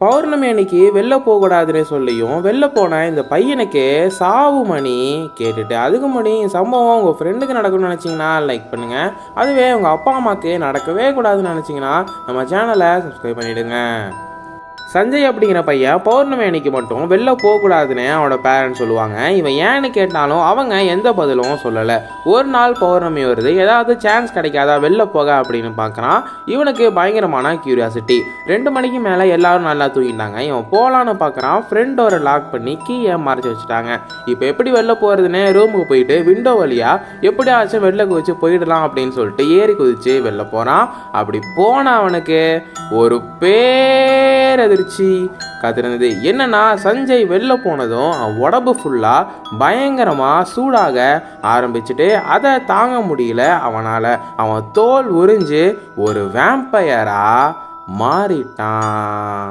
பௌர்ணமி அன்னைக்கு வெளில போகக்கூடாதுன்னு சொல்லியும் வெளில போன இந்த பையனுக்கு சாவு மணி கேட்டுட்டு அதுக்கு முன்னாடி சம்பவம் உங்கள் ஃப்ரெண்டுக்கு நடக்கணும்னு நினச்சிங்கன்னா லைக் பண்ணுங்கள் அதுவே உங்கள் அப்பா அம்மாவுக்கு நடக்கவே கூடாதுன்னு நினச்சிங்கன்னா நம்ம சேனலை சப்ஸ்கிரைப் பண்ணிவிடுங்க சஞ்சய் அப்படிங்கிற பையன் பௌர்ணமி அன்னைக்கு மட்டும் வெளில போகக்கூடாதுன்னு அவனோட பேரண்ட்ஸ் சொல்லுவாங்க. இவன் ஏன்னு கேட்டாலும் அவங்க எந்த பதிலும் சொல்லலை. ஒரு நாள் பௌர்ணமி வருது ஏதாவது சான்ஸ் கிடைக்காதா வெளில போக அப்படின்னு பார்க்குறான். இவனுக்கு பயங்கரமான கியூரியாசிட்டி ரெண்டு மணிக்கு மேலே எல்லாரும் நல்லா தூங்கிட்டாங்க. இவன் போகலான்னு பார்க்குறான். ஃப்ரெண்டோட லாக் பண்ணி கீயை மறைச்சி வச்சுட்டாங்க. இப்போ எப்படி வெளில போகிறதுன்னு ரூமுக்கு போயிட்டு விண்டோ வழியாக எப்படியாச்சும் வெளில குதிச்சு போயிடலாம் அப்படின்னு சொல்லிட்டு ஏறி குதிச்சு வெளில போகிறான் அப்படி போன அவனுக்கு ஒரு பேரதிர்ச்சி கதிர்ந்தது. என்னன்னா சஞ்சய் வெளில போனதும் உடம்பு ஃபுல்லாக பயங்கரமாக சூடாக ஆரம்பிச்சுட்டு அதை தாங்க முடியல அவனால். அவன் தோல் உறிஞ்சு ஒரு வேம்பையராக மாறிட்டான்.